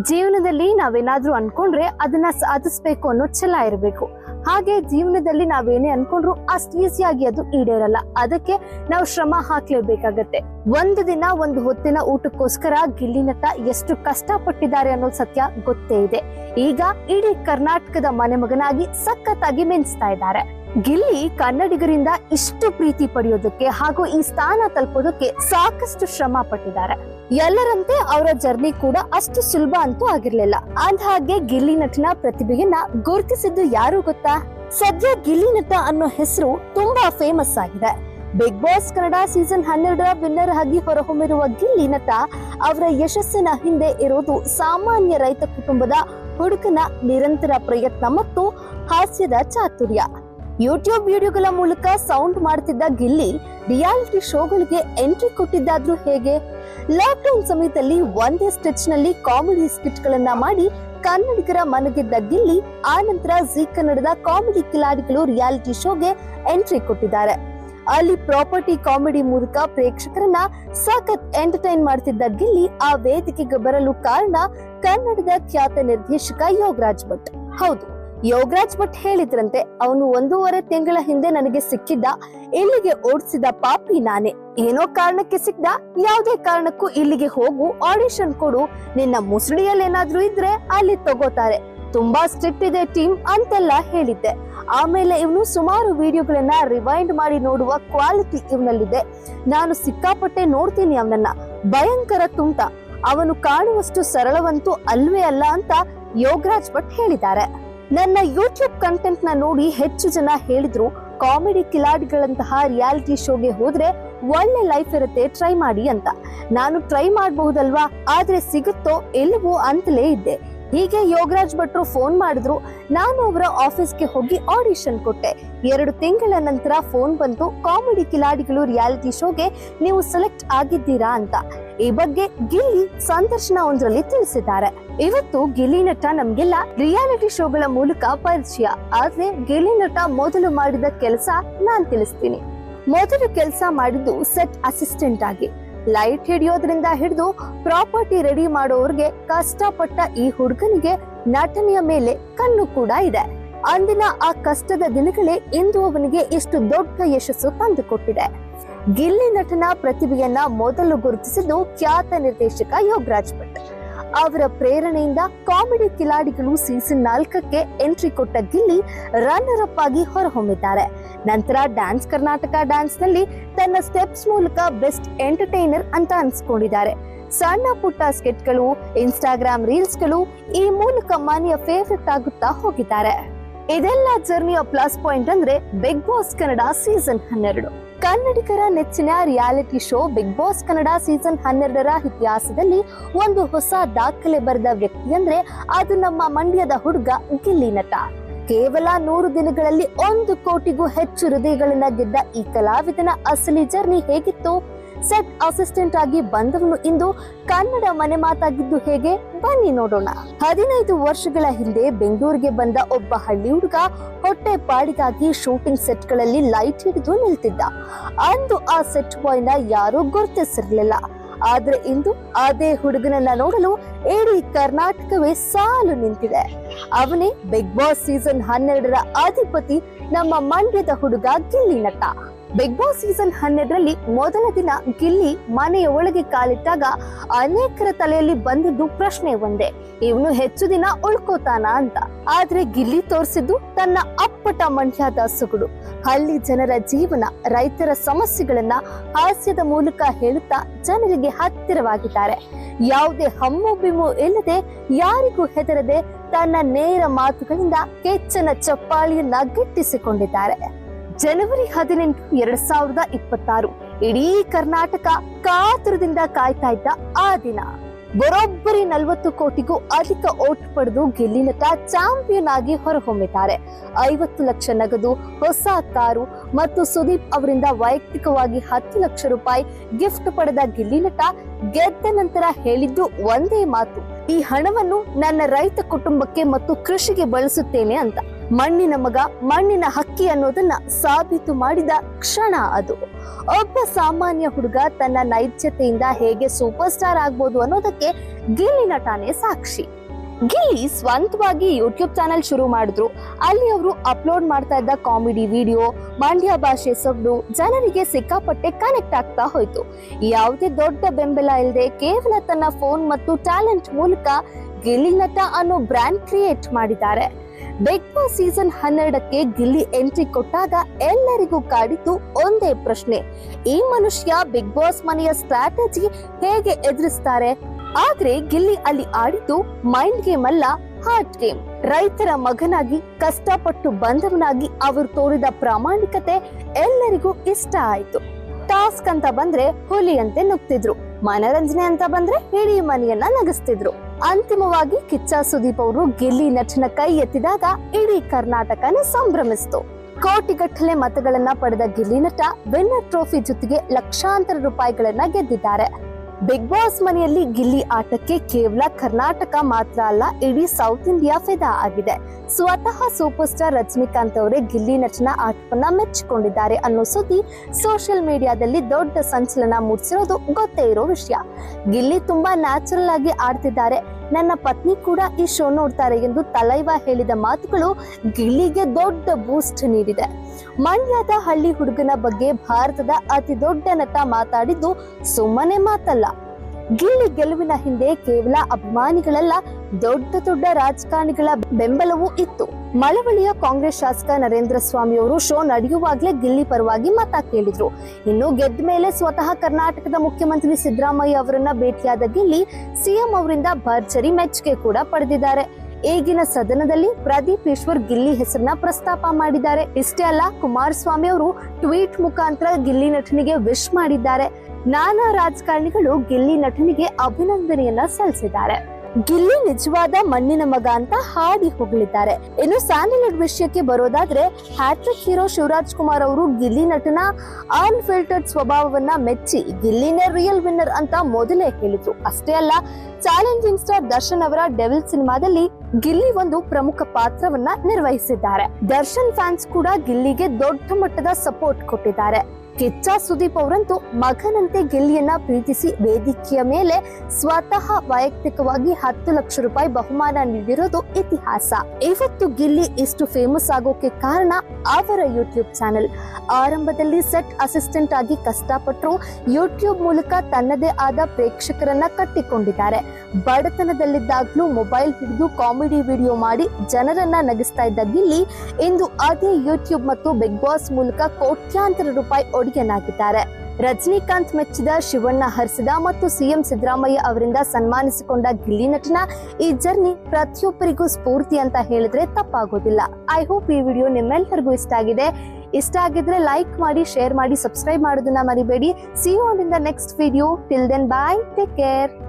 ಜೀವನದಲ್ಲಿ ನಾವೇನಾದ್ರೂ ಅನ್ಕೊಂಡ್ರೆ ಅದನ್ನ ಸಾಧಿಸ್ಬೇಕು ಅನ್ನೋ ಛಲ ಇರಬೇಕು. ಹಾಗೆ ಜೀವನದಲ್ಲಿ ನಾವೇನೇ ಅನ್ಕೊಂಡ್ರು ಅಷ್ಟು ಈಸಿಯಾಗಿ ಅದು ಈಡೇರಲ್ಲ. ಅದಕ್ಕೆ ನಾವು ಶ್ರಮ ಹಾಕ್ಲೇಬೇಕಾಗತ್ತೆ. ಒಂದು ದಿನ ಒಂದು ಹೊತ್ತಿನ ಊಟಕ್ಕೋಸ್ಕರ ಗಿಲ್ಲಿನಟ ಎಷ್ಟು ಕಷ್ಟಪಟ್ಟಿದ್ದಾರೆ ಅನ್ನೋ ಸತ್ಯ ಗೊತ್ತೇ ಇದೆ. ಈಗ ಇಡೀ ಕರ್ನಾಟಕದ ಮನೆ ಮಗನಾಗಿ ಸಖತ್ತಾಗಿ ಮೆನ್ಸ್ತಾ ಇದ್ದಾರೆ. ಗಿಲ್ಲಿ ಕನ್ನಡಿಗರಿಂದ ಇಷ್ಟು ಪ್ರೀತಿ ಪಡೆಯೋದಕ್ಕೆ ಹಾಗೂ ಈ ಸ್ಥಾನ ತಲುಪೋದಕ್ಕೆ ಸಾಕಷ್ಟು ಶ್ರಮ ಪಟ್ಟಿದ್ದಾರೆ. ಎಲ್ಲರಂತೆ ಅವರ ಜರ್ನಿ ಕೂಡ ಅಷ್ಟು ಸುಲಭ ಅಂತೂ ಆಗಿರ್ಲಿಲ್ಲ. ಅಂದ್ಹಾಗೆ ಗಿಲ್ಲಿ ನಟನ ಪ್ರತಿಭೆಯನ್ನ ಗುರುತಿಸಿದ್ದು ಯಾರು ಗೊತ್ತಾ? ಸದ್ಯ ಗಿಲ್ಲಿ ನಟ ಅನ್ನೋ ಹೆಸರು ತುಂಬಾ ಫೇಮಸ್ ಆಗಿದೆ. ಬಿಗ್ ಬಾಸ್ ಕನ್ನಡ ಸೀಸನ್ ಹನ್ನೆರಡರ ವಿನ್ನರ್ ಆಗಿ ಹೊರಹೊಮ್ಮಿರುವ ಗಿಲ್ಲಿ ನಟ ಅವರ ಯಶಸ್ಸಿನ ಹಿಂದೆ ಇರೋದು ಸಾಮಾನ್ಯ ರೈತ ಕುಟುಂಬದ ಹುಡುಗನ ನಿರಂತರ ಪ್ರಯತ್ನ ಮತ್ತು ಹಾಸ್ಯದ ಚಾತುರ್ಯ. ಯೂಟ್ಯೂಬ್ ವಿಡಿಯೋಗಳ ಮೂಲಕ ಸೌಂಡ್ ಮಾಡ್ತಿದ್ದ ಗಿಲ್ಲಿ ರಿಯಾಲಿಟಿ ಶೋಗಳಿಗೆ ಎಂಟ್ರಿ ಕೊಟ್ಟಿದ್ದಾದ್ರೂ ಹೇಗೆ? ಲಾಕ್ಡೌನ್ ಸಮಯದಲ್ಲಿ ಒಂದೇ ಸ್ಟೆಚ್ನಲ್ಲಿ ಕಾಮಿಡಿ ಸ್ಕಿಟ್ ಗಳನ್ನ ಮಾಡಿ ಕನ್ನಡಿಗರ ಮನಗೆದ್ದ ಗಿಲ್ಲಿ ಆ ನಂತರ ಜೀ ಕನ್ನಡದ ಕಾಮಿಡಿ ಕಿಲಾಡಿಗಳು ರಿಯಾಲಿಟಿ ಶೋಗೆ ಎಂಟ್ರಿ ಕೊಟ್ಟಿದ್ದಾರೆ. ಅಲ್ಲಿ ಪ್ರಾಪರ್ಟಿ ಕಾಮಿಡಿ ಮೂಲಕ ಪ್ರೇಕ್ಷಕರನ್ನ ಸಖತ್ ಎಂಟರ್ಟೈನ್ ಮಾಡ್ತಿದ್ದ ಗಿಲ್ಲಿ ಆ ವೇದಿಕೆಗೆ ಬರಲು ಕಾರಣ ಕನ್ನಡದ ಖ್ಯಾತ ನಿರ್ದೇಶಕ ಯೋಗರಾಜ್ ಭಟ್. ಹೌದು ಯೋಗರಾಜ್ ಭಟ್ ಹೇಳಿದ್ರಂತೆ, ಅವನು ಒಂದೂವರೆ ತಿಂಗಳ ಹಿಂದೆ ನನಗೆ ಸಿಕ್ಕಿದ್ದ, ಇಲ್ಲಿಗೆ ಓಡಿಸಿದ ಪಾಪಿ ನಾನೇ. ಏನೋ ಕಾರಣಕ್ಕೆ ಸಿಕ್ದ, ಯಾವುದೇ ಕಾರಣಕ್ಕೂ ಇಲ್ಲಿಗೆ ಹೋಗು ಆಡಿಷನ್ ಕೊಡು, ನಿನ್ನ ಮುಸುಡಿಯಲ್ಲಿ ಏನಾದ್ರೂ ಇದ್ರೆ ಅಲ್ಲಿ ತಗೋತಾರೆ. ತುಂಬಾ ಸ್ಟ್ರಿಕ್ಟ್ ಇದೆ ಟೀಮ್ ಅಂತೆಲ್ಲ ಹೇಳಿದ್ದೆ. ಆಮೇಲೆ ಇವನು ಸುಮಾರು ವಿಡಿಯೋಗಳನ್ನ ರಿವೈಂಡ್ ಮಾಡಿ ನೋಡುವ ಕ್ವಾಲಿಟಿ ಇವನಲ್ಲಿದೆ. ನಾನು ಸಿಕ್ಕಾಪಟ್ಟೆ ನೋಡ್ತೀನಿ ಅವನನ್ನ. ಭಯಂಕರ ತುಂಟ. ಅವನು ಕಾಣುವಷ್ಟು ಸರಳವಂತೂ ಅಲ್ವೇ ಅಲ್ಲ ಅಂತ ಯೋಗರಾಜ್ ಭಟ್ ಹೇಳಿದ್ದಾರೆ. ನನ್ನ ಯೂಟ್ಯೂಬ್ ಕಂಟೆಂಟ್ನ ನೋಡಿ ಹೆಚ್ಚು ಜನ ಹೇಳಿದ್ರು ಕಾಮಿಡಿ ಕಿಲಾಡಿಗಳಂತಹ ರಿಯಾಲಿಟಿ ಶೋಗೆ ಹೋದ್ರೆ ಒಳ್ಳೆ ಲೈಫ್ ಇರುತ್ತೆ ಟ್ರೈ ಮಾಡಿ ಅಂತ. ನಾನು ಟ್ರೈ ಮಾಡಬಹುದಲ್ವಾ? ಆದ್ರೆ ಸಿಗುತ್ತೋ ಇಲ್ಲವೋ ಅಂತಲೇ ಇದ್ದೆ. ಹೀಗೆ ಯೋಗರಾಜ್ ಭಟ್ರು ಫೋನ್ ಮಾಡಿದ್ರು. ನಾನು ಅವರ ಆಫೀಸ್ಗೆ ಹೋಗಿ ಆಡಿಷನ್ ಕೊಟ್ಟೆ. ಎರಡು ತಿಂಗಳ ನಂತರ ಫೋನ್ ಬಂತು ಕಾಮಿಡಿ ಕಿಲಾಡಿಗಳು ರಿಯಾಲಿಟಿ ಶೋಗೆ ನೀವು ಸೆಲೆಕ್ಟ್ ಆಗಿದ್ದೀರಾ ಅಂತ. ಈ ಬಗ್ಗೆ ಗಿಲ್ಲಿ ಸಂದರ್ಶನ ಒಂದರಲ್ಲಿ ತಿಳಿಸಿದ್ದಾರೆ. ಇವತ್ತು ಗಿಲ್ಲಿ ನಟ ನಮ್ಗೆಲ್ಲ ರಿಯಾಲಿಟಿ ಶೋಗಳ ಮೂಲಕ ಪರಿಚಯ. ಆದ್ರೆ ಗಿಲ್ಲಿ ನಟ ಮೊದಲು ಮಾಡಿದ ಕೆಲಸ ನಾನ್ ತಿಳಿಸ್ತೀನಿ. ಮೊದಲು ಕೆಲಸ ಮಾಡಿದ್ದು ಸೆಟ್ ಅಸಿಸ್ಟೆಂಟ್ ಆಗಿ. ಲೈಟ್ ಹಿಡಿಯೋದ್ರಿಂದ ಹಿಡಿದು ಪ್ರಾಪರ್ಟಿ ರೆಡಿ ಮಾಡೋರ್ಗೆ ಕಷ್ಟಪಟ್ಟ ಈ ಹುಡುಗನಿಗೆ ನಟನೆಯ ಮೇಲೆ ಕಣ್ಣು ಕೂಡ ಇದೆ. ಅಂದಿನ ಆ ಕಷ್ಟದ ದಿನಗಳೇ ಇಂದು ಅವನಿಗೆ ಇಷ್ಟು ದೊಡ್ಡ ಯಶಸ್ಸು ತಂದುಕೊಟ್ಟಿದೆ. ಗಿಲ್ಲಿ ನಟನ ಪ್ರತಿಭೆಯನ್ನ ಮೊದಲು ಗುರುತಿಸಿದ್ದು ಖ್ಯಾತ ನಿರ್ದೇಶಕ ಯೋಗರಾಜ್ ಭಟ್ ಅವರ ಪ್ರೇರಣೆಯಿಂದ ಕಾಮಿಡಿ ಕಿಲಾಡಿಗಳು ಸೀಸನ್ ನಾಲ್ಕಕ್ಕೆ ಎಂಟ್ರಿ ಕೊಟ್ಟ ಗಿಲ್ಲಿ ರನ್ನರ್ ಅಪ್ ಆಗಿ ಹೊರಹೊಮ್ಮಿದ್ದಾರೆ. ನಂತರ ಡ್ಯಾನ್ಸ್ ಕರ್ನಾಟಕ ಡ್ಯಾನ್ಸ್ನಲ್ಲಿ ತನ್ನ ಸ್ಟೆಪ್ಸ್ ಮೂಲಕ ಬೆಸ್ಟ್ ಎಂಟರ್ಟೈನರ್ ಅಂತ ಅನ್ಸ್ಕೊಂಡಿದ್ದಾರೆ. ಸಣ್ಣ ಪುಟ್ಟ ಸ್ಕೆಟ್ಗಳು, ಇನ್ಸ್ಟಾಗ್ರಾಮ್ ರೀಲ್ಸ್ಗಳು ಈ ಮೂಲಕ ಮನೆಯ ಫೇವ್ರೆಟ್ ಆಗುತ್ತಾ ಹೋಗಿದ್ದಾರೆ. ಇದೆಲ್ಲ ಜರ್ನಿಯ ಪ್ಲಸ್ ಪಾಯಿಂಟ್ ಅಂದ್ರೆ ಬಿಗ್ ಬಾಸ್ ಕನ್ನಡ ಸೀಸನ್ ಹನ್ನೆರಡು. ಕನ್ನಡಿಗರ ನೆಚ್ಚಿನ reality show Bigg Boss Kannada season ಹನ್ನೆರಡರ ಇತಿಹಾಸದಲ್ಲಿ ಒಂದು ಹೊಸ ದಾಖಲೆ ಬರೆದ ವ್ಯಕ್ತಿ ಅಂದ್ರೆ ಅದು ನಮ್ಮ ಮಂಡ್ಯದ ಹುಡುಗ ಗಿಲ್ಲಿ ನಟ. ಕೇವಲ ನೂರು ದಿನಗಳಲ್ಲಿ ಒಂದು ಕೋಟಿಗೂ ಹೆಚ್ಚು ಹೃದಯಗಳನ್ನ ಗೆದ್ದ ಈ ಕಲಾವಿದನ ಅಸಲಿ ಜರ್ನಿ ಹೇಗಿತ್ತು? ಸೆಟ್ ಅಸಿಸ್ಟೆಂಟ್ ಆಗಿ ಬಂದವನು ಇಂದು ಕನ್ನಡ ಮನೆ ಮಾತಾಗಿದ್ದು ಹೇಗೆ? ಬನ್ನಿ ನೋಡೋಣ. ಹದಿನೈದು ವರ್ಷಗಳ ಹಿಂದೆ ಬೆಂಗಳೂರಿಗೆ ಬಂದ ಒಬ್ಬ ಹಳ್ಳಿ ಹುಡುಗ ಹೊಟ್ಟೆ ಪಾಡಿಗಾಗಿ ಶೂಟಿಂಗ್ ಸೆಟ್ಗಳಲ್ಲಿ ಲೈಟ್ ಹಿಡಿದು ನಿಲ್ತಿದ್ದ. ಅಂದು ಆ ಸೆಟ್ ಬಾಯ್ನ ಯಾರೂ ಗುರುತಿಸಿರ್ಲಿಲ್ಲ. ಆದ್ರೆ ಇಂದು ಅದೇ ಹುಡುಗನನ್ನ ನೋಡಲು ಇಡೀ ಕರ್ನಾಟಕವೇ ಸಾಲು ನಿಂತಿದೆ. ಅವನೇ ಬಿಗ್ ಬಾಸ್ ಸೀಸನ್ ಹನ್ನೆರಡರ ಅಧಿಪತಿ ನಮ್ಮ ಮಂಡ್ಯದ ಹುಡುಗ ಗಿಲ್ಲಿ ನಟ. ಬಿಗ್ ಬಾಸ್ ಸೀಸನ್ ಹನ್ನೆರಡರಲ್ಲಿ ಮೊದಲ ದಿನ ಗಿಲ್ಲಿ ಮನೆಯ ಒಳಗೆ ಕಾಲಿಟ್ಟಾಗ ಅನೇಕರ ತಲೆಯಲ್ಲಿ ಬಂದಿದ್ದು ಪ್ರಶ್ನೆ ಒಂದೇ. ಇವನು ಹೆಚ್ಚು ದಿನ ಉಳ್ಕೋತಾನ ಅಂತ. ಆದ್ರೆ ಗಿಲ್ಲಿ ತೋರಿಸಿದ್ದು ತನ್ನ ಅಪ್ಪಟ ಮಂಡ್ಯದ ಸೊಗಡು ಹಳ್ಳಿ ಜನರ ಜೀವನ, ರೈತರ ಸಮಸ್ಯೆಗಳನ್ನ ಹಾಸ್ಯದ ಮೂಲಕ ಹೇಳುತ್ತಾ ಜನರಿಗೆ ಹತ್ತಿರವಾಗಿದ್ದಾರೆ. ಯಾವುದೇ ಹಮ್ಮು ಬಿಮ್ಮು ಇಲ್ಲದೆ ಯಾರಿಗೂ ಹೆದರದೆ ತನ್ನ ನೇರ ಮಾತುಗಳಿಂದ ಕೆಚ್ಚನ ಚಪ್ಪಾಳಿಯನ್ನ ಗಿಟ್ಟಿಸಿಕೊಂಡಿದ್ದಾರೆ. ಜನವರಿ ಹದಿನೆಂಟು, ಎರಡ್ ಸಾವಿರದ ಇಪ್ಪತ್ತಾರು. ಇಡೀ ಕರ್ನಾಟಕ ಕಾತುರದಿಂದ ಕಾಯ್ತಾ ಇದ್ದ ಆ ದಿನ. ಬರೋಬ್ಬರಿ ನಲವತ್ತು ಕೋಟಿಗೂ ಅಧಿಕ ಓಟ್ ಪಡೆದು ಗೆಲ್ಲಿನತ್ತ ಚಾಂಪಿಯನ್ ಆಗಿ ಹೊರಹೊಮ್ಮಿದ್ದಾರೆ. ಐವತ್ತು ಲಕ್ಷ ನಗದು ಹೊಸ ಕಾರು ಮತ್ತು ಸುದೀಪ್ ಅವರಿಂದ ವೈಯಕ್ತಿಕವಾಗಿ ಹತ್ತು ಲಕ್ಷ ರೂಪಾಯಿ ಗಿಫ್ಟ್ ಪಡೆದ ಗೆಲ್ಲಿನಟ ಗೆದ್ದ ನಂತರ ಹೇಳಿದ್ದು ಒಂದೇ ಮಾತು, ಈ ಹಣವನ್ನು ನನ್ನ ರೈತ ಕುಟುಂಬಕ್ಕೆ ಮತ್ತು ಕೃಷಿಗೆ ಬಳಸುತ್ತೇನೆ ಅಂತ. ಮಣ್ಣಿನ ಮಗ, ಮಣ್ಣಿನ ಹಕ್ಕಿ ಅನ್ನೋದನ್ನ ಸಾಬೀತು ಮಾಡಿದ ಕ್ಷಣ ಅದು. ಒಬ್ಬ ಸಾಮಾನ್ಯ ಹುಡುಗ ತನ್ನ ನೈಜತೆಯಿಂದ ಹೇಗೆ ಸೂಪರ್ ಸ್ಟಾರ್ ಆಗ್ಬೋದು ಅನ್ನೋದಕ್ಕೆ ಗಿಲ್ಲಿ ನಟಾನೆ ಸಾಕ್ಷಿ. ಗಿಲ್ಲಿ ಸ್ವಂತವಾಗಿ ಯೂಟ್ಯೂಬ್ ಚಾನೆಲ್ ಶುರು ಮಾಡಿದ್ರು. ಅಲ್ಲಿ ಅವರು ಅಪ್ಲೋಡ್ ಮಾಡ್ತಾ ಇದ್ದ ಕಾಮಿಡಿ ವಿಡಿಯೋ ಮಂಡ್ಯ ಭಾಷೆ ಸೊಗಡು ಜನರಿಗೆ ಸಿಕ್ಕಾಪಟ್ಟೆ ಕನೆಕ್ಟ್ ಆಗ್ತಾ ಹೋಯ್ತು. ಯಾವುದೇ ದೊಡ್ಡ ಬೆಂಬಲ ಇಲ್ಲದೆ ಕೇವಲ ತನ್ನ ಫೋನ್ ಮತ್ತು ಟ್ಯಾಲೆಂಟ್ ಮೂಲಕ ಗಿಲ್ಲಿ ನಟ ಅನ್ನೋ ಬ್ರ್ಯಾಂಡ್ ಕ್ರಿಯೇಟ್ ಮಾಡಿದ್ದಾರೆ. ಬಿಗ್ ಬಾಸ್ ಸೀಸನ್ ಹನ್ನೆರಡಕ್ಕೆ ಗಿಲ್ಲಿ ಎಂಟ್ರಿ ಕೊಟ್ಟಾಗ ಎಲ್ಲರಿಗೂ ಕಾಡಿದ್ದು ಒಂದೇ ಪ್ರಶ್ನೆ. ಈ ಮನುಷ್ಯ ಬಿಗ್ ಬಾಸ್ ಮನೆಯ ಸ್ಟ್ರಾಟಜಿ ಹೇಗೆ ಎದುರಿಸ್ತಾರೆ? ಆದ್ರೆ ಗಿಲ್ಲಿ ಅಲ್ಲಿ ಆಡಿದ್ದು ಮೈಂಡ್ ಗೇಮ್ ಅಲ್ಲ ಹಾರ್ಟ್ ಗೇಮ್ ರೈತರ ಮಗನಾಗಿ, ಕಷ್ಟಪಟ್ಟು ಬಂದವನಾಗಿ ಅವರು ತೋರಿದ ಪ್ರಾಮಾಣಿಕತೆ ಎಲ್ಲರಿಗೂ ಇಷ್ಟ ಆಯ್ತು. ಟಾಸ್ಕ್ ಅಂತ ಬಂದ್ರೆ ಹುಲಿಯಂತೆ ನುಗ್ತಿದ್ರು. ಮನರಂಜನೆ ಅಂತ ಬಂದ್ರೆ ಇಡೀ ಮನೆಯನ್ನ ನಗಿಸ್ತಿದ್ರು. ಅಂತಿಮವಾಗಿ ಕಿಚ್ಚ ಸುದೀಪ್ ಅವರು ಗೆಲ್ಲಿ ನಟನ ಕೈ ಎತ್ತಿದಾಗ ಇಡೀ ಕರ್ನಾಟಕನ ಸಂಭ್ರಮಿಸಿತು. ಕೋಟಿಗಟ್ಟಲೆ ಮತಗಳನ್ನ ಪಡೆದ ಗೆಲ್ಲಿ ನಟ ಟ್ರೋಫಿ ಜೊತೆಗೆ ಲಕ್ಷಾಂತರ ರೂಪಾಯಿಗಳನ್ನ ಗೆದ್ದಿದ್ದಾರೆ. ಬಿಗ್ ಬಾಸ್ ಮನೆಯಲ್ಲಿ ಗಿಲ್ಲಿ ಆಟಕ್ಕೆ ಕೇವಲ ಕರ್ನಾಟಕ ಮಾತ್ರ ಅಲ್ಲ, ಇಡೀ ಸೌತ್ ಇಂಡಿಯಾ ಫೆದಾ ಆಗಿದೆ. ಸ್ವತಃ ಸೂಪರ್ ಸ್ಟಾರ್ ರಜನಿಕಾಂತ್ ಅವರೇ ಗಿಲ್ಲಿ ನಟನ ಆಟವನ್ನ ಮೆಚ್ಚಿಕೊಂಡಿದ್ದಾರೆ ಅನ್ನೋ ಸುದ್ದಿ ಸೋಷಿಯಲ್ ಮೀಡಿಯಾದಲ್ಲಿ ದೊಡ್ಡ ಸಂಚಲನ ಮೂಡಿಸಿರೋದು ಗೊತ್ತೇ ಇರೋ ವಿಷಯ. ಗಿಲ್ಲಿ ತುಂಬಾ ನ್ಯಾಚುರಲ್ ಆಗಿ ಆಡ್ತಿದ್ದಾರೆ. ನನ್ನ ಪತ್ನಿ ಕೂಡ ಈ ಶೋ ನೋಡ್ತಾರೆ ಎಂದು ತಲೈವ ಹೇಳಿದ ಮಾತುಗಳು ಗಿಲ್ಲಿಗೆ ದೊಡ್ಡ ಬೂಸ್ಟ್ ನೀಡಿದೆ. ಮಂಡ್ಯದ ಹಳ್ಳಿ ಹುಡುಗನ ಬಗ್ಗೆ ಭಾರತದ ಅತಿ ದೊಡ್ಡ ನಟ ಮಾತಾಡಿದ್ದು ಸುಮ್ಮನೆ ಮಾತಲ್ಲ. ಗಿಲ್ಲಿ ಗೆಲುವಿನ ಹಿಂದೆ ಕೇವಲ ಅಭಿಮಾನಿಗಳಲ್ಲ ದೊಡ್ಡ ದೊಡ್ಡ ರಾಜಕಾರಣಿಗಳ ಬೆಂಬಲವೂ ಇತ್ತು. ಮಳವಳ್ಳಿಯ ಕಾಂಗ್ರೆಸ್ ಶಾಸಕ ನರೇಂದ್ರ ಸ್ವಾಮಿ ಅವರು ಶೋ ನಡೆಯುವಾಗಲೇ ಗಿಲ್ಲಿ ಪರವಾಗಿ ಮತ ಕೇಳಿದ್ರು. ಇನ್ನು ಗೆದ್ದ ಮೇಲೆ ಸ್ವತಃ ಕರ್ನಾಟಕದ ಮುಖ್ಯಮಂತ್ರಿ ಸಿದ್ದರಾಮಯ್ಯ ಅವರನ್ನ ಭೇಟಿಯಾದ ಗಿಲ್ಲಿ, ಸಿಎಂ ಅವರಿಂದ ಭರ್ಜರಿ ಮೆಚ್ಚುಗೆ ಕೂಡ ಪಡೆದಿದ್ದಾರೆ. ಈಗಿನ ಸದನದಲ್ಲಿ ಪ್ರದೀಪ್ ಈಶ್ವರ್ ಗಿಲ್ಲಿ ಹೆಸರನ್ನ ಪ್ರಸ್ತಾಪ ಮಾಡಿದ್ದಾರೆ. ಇಷ್ಟೇ ಅಲ್ಲ, ಕುಮಾರಸ್ವಾಮಿ ಅವರು ಟ್ವೀಟ್ ಮುಖಾಂತರ ಗಿಲ್ಲಿ ನಟನಿಗೆ ವಿಶ್ ಮಾಡಿದ್ದಾರೆ. ನಾನಾ ರಾಜಕಾರಣಿಗಳು ಗಿಲ್ಲಿ ನಟನಿಗೆ ಅಭಿನಂದನೆಯನ್ನ ಸಲ್ಲಿಸಿದ್ದಾರೆ. ಗಿಲ್ಲಿ ನಿಜವಾದ ಮಣ್ಣಿನ ಮಗ ಅಂತ ಹಾಡಿ ಹೊಗಳಿದ್ದಾರೆ. ಇನ್ನು ಸ್ಯಾಂಡಲ್ವುಡ್ ವಿಷಯಕ್ಕೆ ಬರೋದಾದ್ರೆ, ಹ್ಯಾಟ್ರಿಕ್ ಹೀರೋ ಶಿವರಾಜ್ ಕುಮಾರ್ ಅವರು ಗಿಲ್ಲಿ ನಟನ ಅನ್ಫಿಲ್ಟರ್ಡ್ ಸ್ವಭಾವವನ್ನ ಮೆಚ್ಚಿ ಗಿಲ್ಲಿನೇ ರಿಯಲ್ ವಿನ್ನರ್ ಅಂತ ಮೊದಲೇ ಹೇಳಿದ್ರು. ಅಷ್ಟೇ ಅಲ್ಲ ಚಾಲೆಂಜಿಂಗ್ ಸ್ಟಾರ್ ದರ್ಶನ್ ಅವರ ಡೆವಿಲ್ ಸಿನಿಮಾದಲ್ಲಿ ಗಿಲ್ಲಿ ಒಂದು ಪ್ರಮುಖ ಪಾತ್ರವನ್ನ ನಿರ್ವಹಿಸಿದ್ದಾರೆ. ದರ್ಶನ್ ಫ್ಯಾನ್ಸ್ ಕೂಡ ಗಿಲ್ಲಿಗೆ ದೊಡ್ಡ ಮಟ್ಟದ ಸಪೋರ್ಟ್ ಕೊಟ್ಟಿದ್ದಾರೆ. ಕಿಚ್ಚ ಸುದೀಪ್ ಅವರಂತೂ ಮಗನಂತೆ ಗಿಲ್ಲಿಯನ್ನ ಪ್ರೀತಿಸಿ ವೇದಿಕೆಯ ಮೇಲೆ ಸ್ವತಃ ವೈಯಕ್ತಿಕವಾಗಿ ಹತ್ತು ಲಕ್ಷ ರೂಪಾಯಿ ಬಹುಮಾನ ನೀಡಿರೋದು ಇತಿಹಾಸ. ಇವತ್ತು ಗಿಲ್ಲಿ ಇಷ್ಟು ಫೇಮಸ್ ಆಗೋಕೆ ಕಾರಣ ಅವರ ಯೂಟ್ಯೂಬ್ ಚಾನೆಲ್ ಆರಂಭದಲ್ಲಿ ಸೆಟ್ ಅಸಿಸ್ಟೆಂಟ್ ಆಗಿ ಕಷ್ಟಪಟ್ಟರು ಯೂಟ್ಯೂಬ್ ಮೂಲಕ ತನ್ನದೇ ಆದ ಪ್ರೇಕ್ಷಕರನ್ನ ಕಟ್ಟಿಕೊಂಡಿದ್ದಾರೆ. ಬಡತನದಲ್ಲಿದ್ದಾಗ್ಲೂ ಮೊಬೈಲ್ ಹಿಡಿದು ಕಾಮಿಡಿ ವಿಡಿಯೋ ಮಾಡಿ ಜನರನ್ನ ನಗಿಸ್ತಾ ಇದ್ದ ಗಿಲ್ಲಿ ಇಂದು ಅದೇ ಯೂಟ್ಯೂಬ್ ಮತ್ತು ಬಿಗ್ ಬಾಸ್ ಮೂಲಕ ಕೋಟ್ಯಾಂತರ ರೂಪಾಯಿ ಒಡೆಯನಾಗಿದ್ದಾರೆ ರಜನಿಕಾಂತ್ ಮೆಚ್ಚಿದ ಶಿವಣ್ಣ ಹರ್ಸದ ಮತ್ತು ಸಿಎಂ ಸಿದ್ದರಾಮಯ್ಯ ಅವರಿಂದ ಸನ್ಮಾನಿಸಿಕೊಂಡ ಗಿಲ್ಲಿ ನಟನ ಈ ಜರ್ನಿ ಪ್ರತಿಯೊಬ್ಬರಿಗೂ ಸ್ಫೂರ್ತಿ ಅಂತ ಹೇಳಿದ್ರೆ ತಪ್ಪಾಗೋದಿಲ್ಲ. ಐ ಹೋಪ್ ಈ ವಿಡಿಯೋ ನಿಮ್ಮೆಲ್ಲರಿಗೂ ಇಷ್ಟ ಆಗಿದೆ. ಇಷ್ಟ ಆಗಿದ್ರೆ ಲೈಕ್ ಮಾಡಿ ಶೇರ್ ಮಾಡಿ ಸಬ್ಸ್ಕ್ರೈಬ್ ಮಾಡೋದನ್ನ ಮರಿಬೇಡಿ. See you on in the next video till then bye take care